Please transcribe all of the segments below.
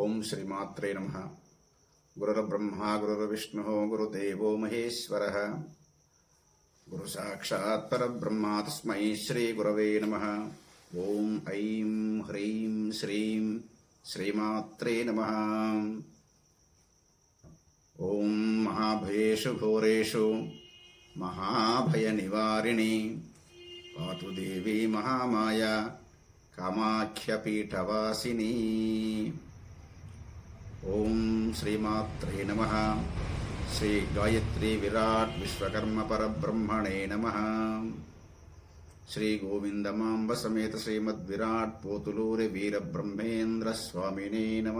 ఓం శ్రీమాత్రే నమ. గురుర్బ్రహ్మ గురుర్విష్ణు గురుదేవో మహేశ్వర. గురు సాక్షాత్ పరబ్రహ్మ తస్మై శ్రీ గురవే నమ. ఓం ఐం హ్రీం శ్రీం శ్రీమాత్రే నమ. ఓం మహాభయేషు ఘోరేషు మహాభయనివారిణి పాతు దేవి మహామాయ కామాఖ్యపీఠవాసిని. ఓం శ్రీమాత్రే నమ. శ్రీ గాయత్రి విరాట్ విశ్వకర్మ పరబ్రహ్మణే నమ. శ్రీ గోవిందమాంబ సమేత శ్రీమద్ విరాట్ పోతులూరి వీరబ్రహ్మేంద్ర స్వామినే నమ.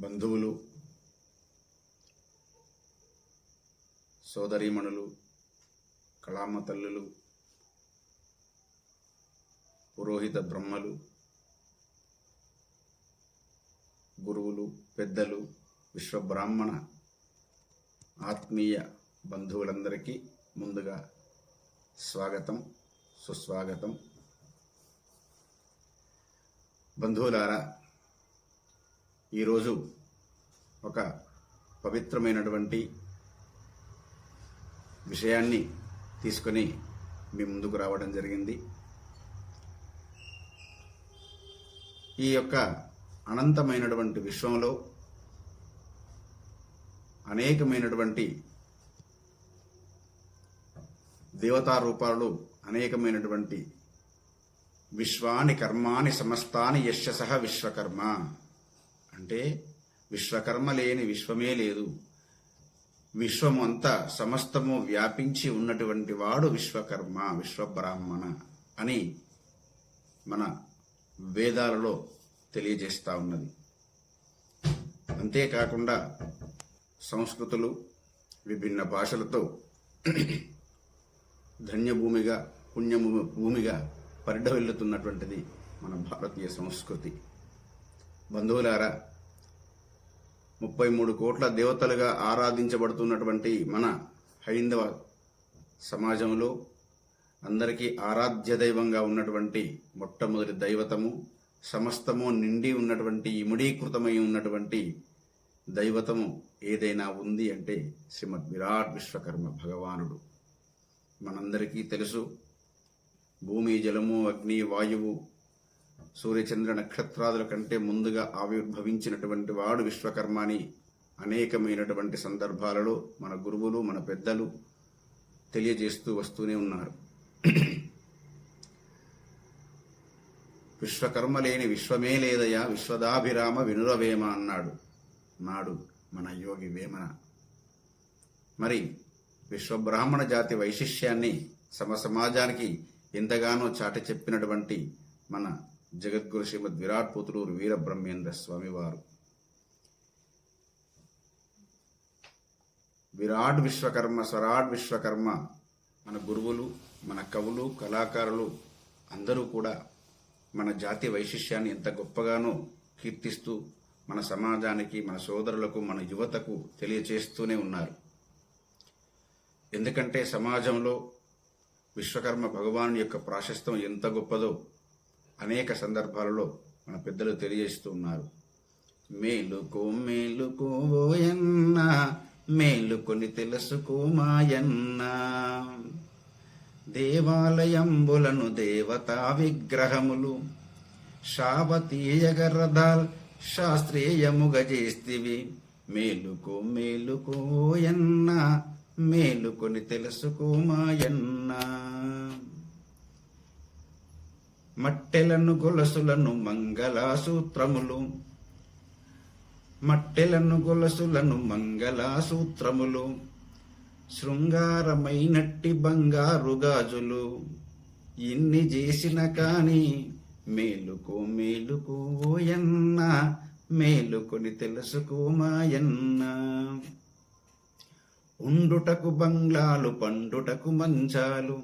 బంధువులు సోదరీమణులు కళామ తల్లులు పురోహిత బ్రహ్మలు గురువులు పెద్దలు విశ్వబ్రాహ్మణ ఆత్మీయ బంధువులందరికీ ముందుగా స్వాగతం సుస్వాగతం. బంధువులారా ఈరోజు ఒక పవిత్రమైనటువంటి విషయాన్ని తీసుకొని మీ ముందుకు రావడం జరిగింది. ఈ యొక్క అనంతమైనటువంటి విశ్వంలో అనేకమైనటువంటి దేవతా రూపాలు అనేకమైనటువంటి విశ్వాని కర్మాని సమస్తాని యశ సహ విశ్వకర్మ. అంటే విశ్వకర్మ లేని విశ్వమే లేదు. విశ్వము అంతా సమస్తము వ్యాపించి ఉన్నటువంటి వాడు విశ్వకర్మ విశ్వబ్రాహ్మణ అని మన వేదాలలో తెలియజేస్తూ ఉన్నది. అంతేకాకుండా సంస్కృతులు విభిన్న భాషలతో ధన్యభూమిగా పుణ్యభూమి భూమిగా పరిడవెళ్ళుతున్నటువంటిది మన భారతీయ సంస్కృతి. బంధువులారా ముప్పై మూడు కోట్ల దేవతలుగా ఆరాధించబడుతున్నటువంటి మన హైందవ సమాజంలో అందరికీ ఆరాధ్య దైవంగా ఉన్నటువంటి మొట్టమొదటి దైవతము సమస్తము నిండి ఉన్నటువంటి ఇముడీకృతమై ఉన్నటువంటి దైవతము ఏదైనా ఉంది అంటే శ్రీమద్ విరాట్ విశ్వకర్మ భగవానుడు. మనందరికీ తెలుసు భూమి జలము అగ్ని వాయువు సూర్యచంద్ర నక్షత్రాదుల కంటే ముందుగా ఆవిర్భవించినటువంటి వాడు విశ్వకర్మని అనేకమైనటువంటి సందర్భాలలో మన గురువులు మన పెద్దలు తెలియజేస్తూ వస్తూనే ఉన్నారు. విశ్వకర్మ లేని విశ్వమే లేదయా? విశ్వదాభిరామ వినురవేమ అన్నాడు. నాడు మన యోగి వేమన. మరి విశ్వబ్రాహ్మణ జాతి వైశిష్యాన్ని సమ సమాజానికి ఎంతగానో చాటి చెప్పినటువంటి మన జగద్గురు శ్రీమద్ విరాట్ పుత్రూరు వీరబ్రహ్మేంద్ర స్వామివారు. విరాట్ విశ్వకర్మ స్వరాట్ విశ్వకర్మ మన గురువులు మన కవులు కళాకారులు అందరూ కూడా మన జాతి వైశిష్యాన్ని ఎంత గొప్పగానో కీర్తిస్తూ మన సమాజానికి మన సోదరులకు మన యువతకు తెలియచేస్తూనే ఉన్నారు. ఎందుకంటే సమాజంలో విశ్వకర్మ భగవాను యొక్క ప్రాశస్తం ఎంత గొప్పదో అనేక సందర్భాలలో మన పెద్దలు తెలియజేస్తూ ఉన్నారు. మేలుకో మేలుకో ఓయన్న మేలుకొని తెలుసుకో మాయన్న. దేవాలయంబులను దేవతా విగ్రహములు శావతీయగరదాల్ శాస్త్రీయముగ చేస్తివి మేలుకో మేలుకోయన్న మేలుకొని తెలుసుకో మాయన్న. మట్టెలను గొలసులను మంగళాసూత్రములు మట్టెలను గొలసులను మంగళాసూత్రములు శృంగారమైనట్టి బంగారు గాజులు. ఇన్ని చేసిన కానీ మేలుకో మేలుకో ఓయన్న మేలుకొని తెలుసుకో మాయన్న. ఉండుటకు బంగ్లాలు పండుటకు మంచాలు.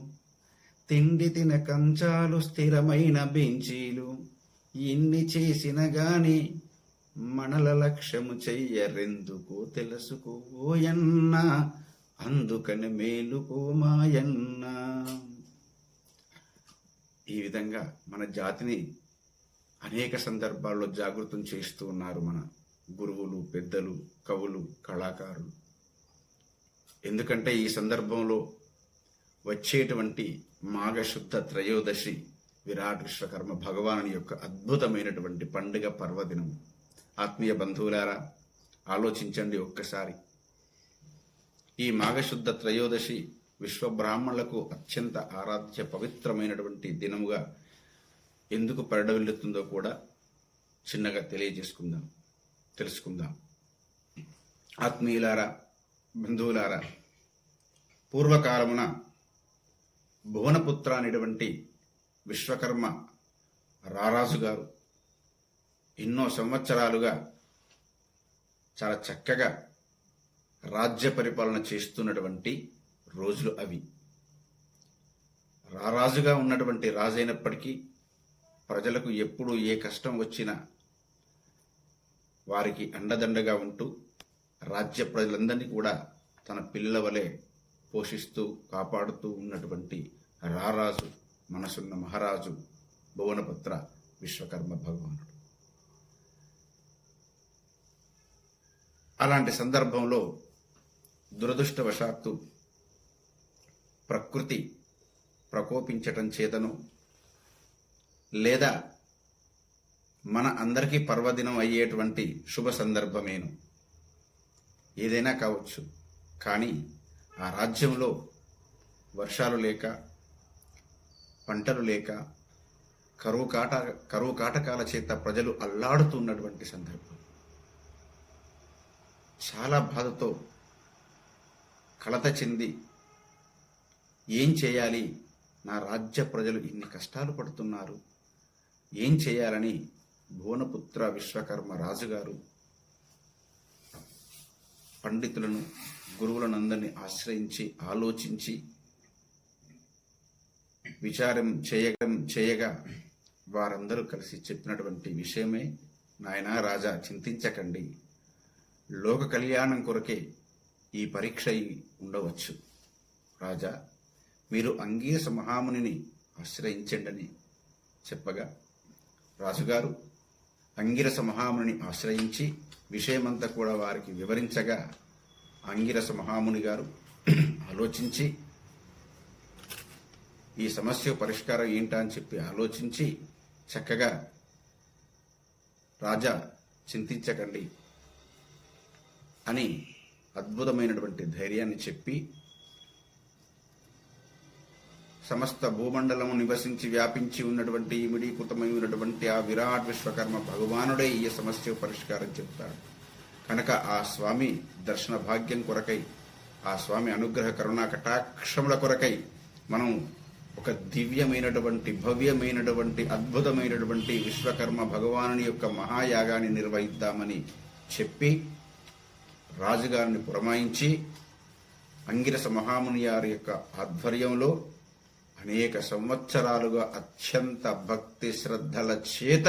తిండి తిన కంచాలు స్థిరమైన బెంచీలు. ఇన్ని చేసిన గాని మనల లక్ష్యము చెయ్యరెందుకు తెలుసుకోయన్నా అందుకని మేలుకోమాయన్న ఈ విధంగా మన జాతిని అనేక సందర్భాల్లో జాగృతం చేస్తూ ఉన్నారు మన గురువులు పెద్దలు కవులు కళాకారులు. ఎందుకంటే ఈ సందర్భంలో వచ్చేటువంటి మాఘశుద్ధ త్రయోదశి విరాట్ విశ్వకర్మ భగవానుని యొక్క అద్భుతమైనటువంటి పండుగ పర్వదినం. ఆత్మీయ బంధువులారా ఆలోచించండి ఒక్కసారి. ఈ మాఘశుద్ధ త్రయోదశి విశ్వ బ్రాహ్మణులకు అత్యంత ఆరాధ్య పవిత్రమైనటువంటి దినముగా ఎందుకు పరిడవిల్లుతుందో కూడా చిన్నగా తెలియజేసుకుందాం తెలుసుకుందాం. ఆత్మీయులారా బంధువులారా పూర్వకాలమున భువనపుత్ర అనేటువంటి విశ్వకర్మ రారాజు గారు ఎన్నో సంవత్సరాలుగా చాలా చక్కగా రాజ్య పరిపాలన చేస్తున్నటువంటి రోజులు అవి. రారాజుగా ఉన్నటువంటి రాజైనప్పటికీ ప్రజలకు ఎప్పుడు ఏ కష్టం వచ్చినా వారికి అండదండగా ఉంటూ రాజ్య ప్రజలందరినీ కూడా తన పిల్లల వలె పోషిస్తూ కాపాడుతూ ఉన్నటువంటి రారాజు మనసున్న మహారాజు భువనపుత్ర విశ్వకర్మ భగవానుడు. అలాంటి సందర్భంలో దురదృష్టవశాత్తు ప్రకృతి ప్రకోపించటం చేతను లేదా మన అందరికీ పర్వదినం అయ్యేటువంటి శుభ సందర్భమేను ఏదైనా కావచ్చు. కానీ ఆ రాజ్యంలో వర్షాలు లేక పంటలు లేక కరువు కాట కరువు కాటకాల చేత ప్రజలు అల్లాడుతున్నటువంటి సందర్భం. చాలా బాధతో కలత చెంది ఏం చేయాలి? నా రాజ్య ప్రజలు ఇన్ని కష్టాలు పడుతున్నారు. ఏం చేయాలని భువనపుత్ర విశ్వకర్మ రాజుగారు పండితులను గురువులను అందరినీ ఆశ్రయించి ఆలోచించి విచారం చేయగ చేయగా వారందరూ కలిసి చెప్పినటువంటి విషయమే. నాయనా రాజా చింతించకండి. లోక కళ్యాణం కొరకే ఈ పరీక్ష ఉండవచ్చు. రాజా మీరు అంగీరస మహామునిని ఆశ్రయించండని చెప్పగా రాజుగారు అంగిరస మహాముని ఆశ్రయించి విషయమంతా కూడా వారికి వివరించగా అంగిరస మహాముని గారు ఆలోచించి ఈ సమస్య పరిష్కారం ఏంటా అని చెప్పి ఆలోచించి చక్కగా రాజా చింతించకండి అని అద్భుతమైనటువంటి ధైర్యాన్ని చెప్పి సమస్త భూమండలము నివసించి వ్యాపించి ఉన్నటువంటి ఇమిడీకృతమై ఉన్నటువంటి ఆ విరాట్ విశ్వకర్మ భగవానుడే ఈ సమస్య పరిష్కారం చెప్తాడు. కనుక ఆ స్వామి దర్శన భాగ్యం కొరకై ఆ స్వామి అనుగ్రహ కరుణా కటాక్షముల కొరకై మనం ఒక దివ్యమైనటువంటి భవ్యమైనటువంటి అద్భుతమైనటువంటి విశ్వకర్మ భగవానుని యొక్క మహాయాగాన్ని నిర్వహిద్దామని చెప్పి రాజుగారిని పురమాయించి అంగిరస మహాముని గారి యొక్క ఆధ్వర్యంలో అనేక సంవత్సరాలుగా అత్యంత భక్తి శ్రద్ధల చేత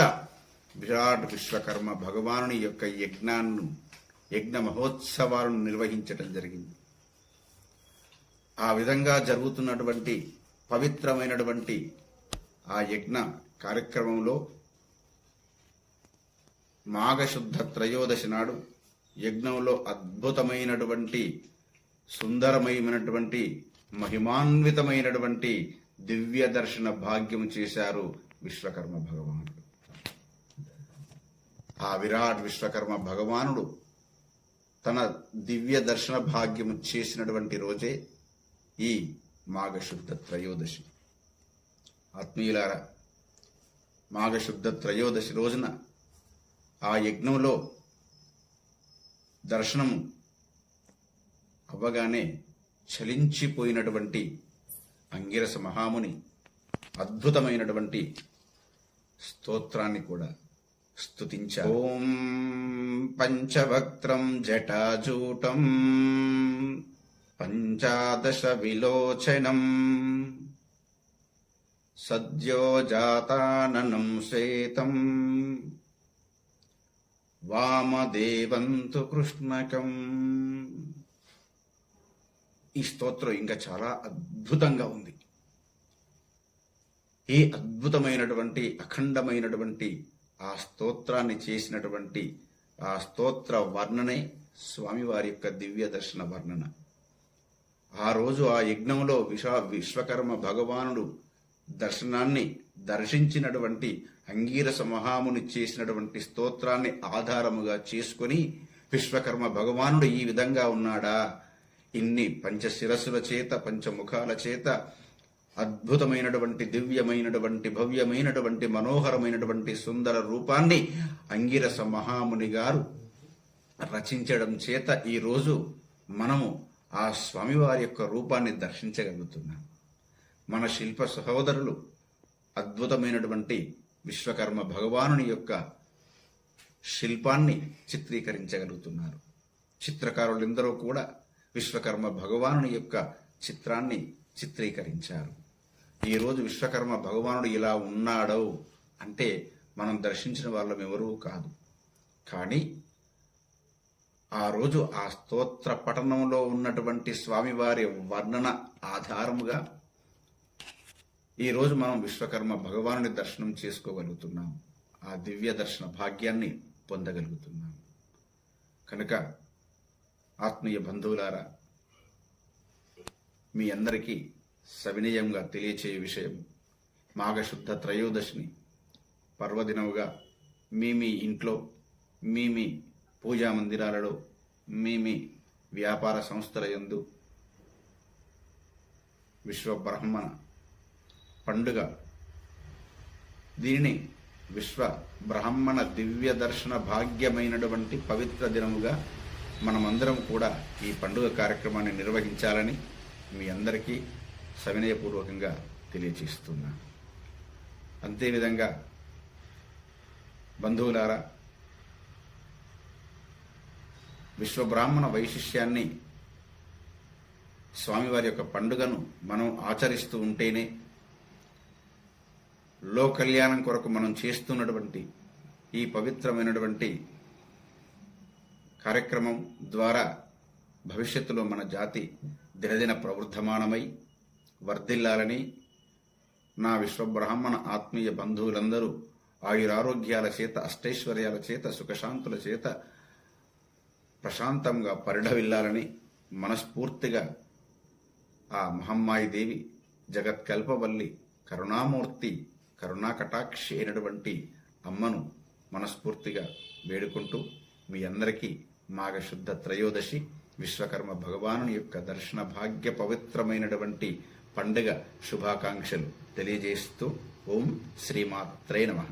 విరాట్ విశ్వకర్మ భగవానుని యొక్క యజ్ఞాన్ని యజ్ఞ మహోత్సవాలను నిర్వహించడం జరిగింది. ఆ విధంగా జరుగుతున్నటువంటి పవిత్రమైనటువంటి ఆ యజ్ఞ కార్యక్రమంలో మాఘశుద్ధ త్రయోదశి నాడు యజ్ఞంలో అద్భుతమైనటువంటి సుందరమైనటువంటి మహిమాన్వితమైనటువంటి దివ్య దర్శన భాగ్యం చేశారు విశ్వకర్మ భగవానుడు. ఆ విరాట్ విశ్వకర్మ భగవానుడు తన దివ్య దర్శన భాగ్యం చేసినటువంటి రోజే ఈ మాఘశుద్ధ త్రయోదశి. ఆత్మీయులారా మాఘశుద్ధ త్రయోదశి రోజున ఆ యజ్ఞంలో దర్శనము అవ్వగానే చలించిపోయినటువంటి అంగిరస మహాముని అద్భుతమైనటువంటి స్తోత్రాన్ని కూడా స్తుతించారు. ఓం పంచవక్త్రం జటాజూటం పంచాదశ విలోచనం సద్యోజాతాననం శ్వేతం వామదేవంతు కృష్ణకం. ఈ స్తోత్రం ఇంకా చాలా అద్భుతంగా ఉంది. ఈ అద్భుతమైనటువంటి అఖండమైనటువంటి ఆ స్తోత్రాన్ని చేసినటువంటి ఆ స్తోత్ర వర్ణనే స్వామివారి యొక్క దివ్య దర్శన వర్ణన. ఆ రోజు ఆ యజ్ఞంలో విశా విశ్వకర్మ భగవానుడు దర్శనాన్ని దర్శించినటువంటి అంగీరస మహాముని చేసినటువంటి స్తోత్రాన్ని ఆధారముగా చేసుకొని విశ్వకర్మ భగవానుడు ఈ విధంగా ఉన్నాడా? ఇన్ని పంచశిరస్సుల చేత పంచముఖాల చేత అద్భుతమైనటువంటి దివ్యమైనటువంటి భవ్యమైనటువంటి మనోహరమైనటువంటి సుందర రూపాన్ని అంగిరస మహాముని గారు రచించడం చేత ఈరోజు మనము ఆ స్వామివారి యొక్క రూపాన్ని దర్శించగలుగుతున్నాం. మన శిల్ప సహోదరులు అద్భుతమైనటువంటి విశ్వకర్మ భగవానుని యొక్క శిల్పాన్ని చిత్రీకరించగలుగుతున్నారు. చిత్రకారులందరూ కూడా విశ్వకర్మ భగవానుని యొక్క చిత్రాన్ని చిత్రీకరించారు. ఈరోజు విశ్వకర్మ భగవానుడు ఇలా ఉన్నాడో అంటే మనం దర్శించిన వాళ్ళం ఎవరూ కాదు. కానీ ఆ రోజు ఆ స్తోత్ర పఠనంలో ఉన్నటువంటి స్వామివారి వర్ణన ఆధారముగా ఈరోజు మనం విశ్వకర్మ భగవానుని దర్శనం చేసుకోగలుగుతున్నాం. ఆ దివ్య దర్శన భాగ్యాన్ని పొందగలుగుతున్నాం. కనుక ఆత్మీయ బంధువులారా మీ అందరికీ సవినయంగా తెలియచేయ విషయం మాఘశుద్ధ త్రయోదశిని పర్వదినముగా మీ మీ ఇంట్లో మీ మీ పూజా మందిరాలలో మీ మీ వ్యాపార సంస్థల యందు విశ్వబ్రహ్మణ పండుగ. దీనిని విశ్వ బ్రాహ్మణ దివ్య దర్శన భాగ్యమైనటువంటి పవిత్ర దినముగా మనమందరం కూడా ఈ పండుగ కార్యక్రమాన్ని నిర్వహించాలని మీ అందరికీ సవినయపూర్వకంగా తెలియచేస్తున్నా. అంతేవిధంగా బంధువులారా విశ్వబ్రాహ్మణ వైశిష్యాన్ని స్వామివారి యొక్క పండుగను మనం ఆచరిస్తూ ఉంటేనే లోకల్యాణం కొరకు మనం చేస్తున్నటువంటి ఈ పవిత్రమైనటువంటి కార్యక్రమం ద్వారా భవిష్యత్తులో మన జాతి దినదిన ప్రవృద్ధమానమై వర్ధిల్లాలని నా విశ్వబ్రాహ్మణ ఆత్మీయ బంధువులందరూ ఆయురారోగ్యాల చేత అష్టైశ్వర్యాల చేత సుఖశాంతుల చేత ప్రశాంతంగా పరిఢవిల్లాలని మనస్ఫూర్తిగా ఆ మహమ్మాయి దేవి జగత్కల్పవల్లి కరుణామూర్తి కరుణాకటాక్షి అయినటువంటి అమ్మను మనస్ఫూర్తిగా వేడుకుంటూ మీ అందరికీ మాఘశుద్ధ త్రయోదశి విశ్వకర్మ భగవాను యొక్క దర్శన భాగ్య పవిత్రమైనటువంటి పండుగ శుభాకాంక్షలు తెలియజేస్తూ ఓం శ్రీమాత్రే నమః.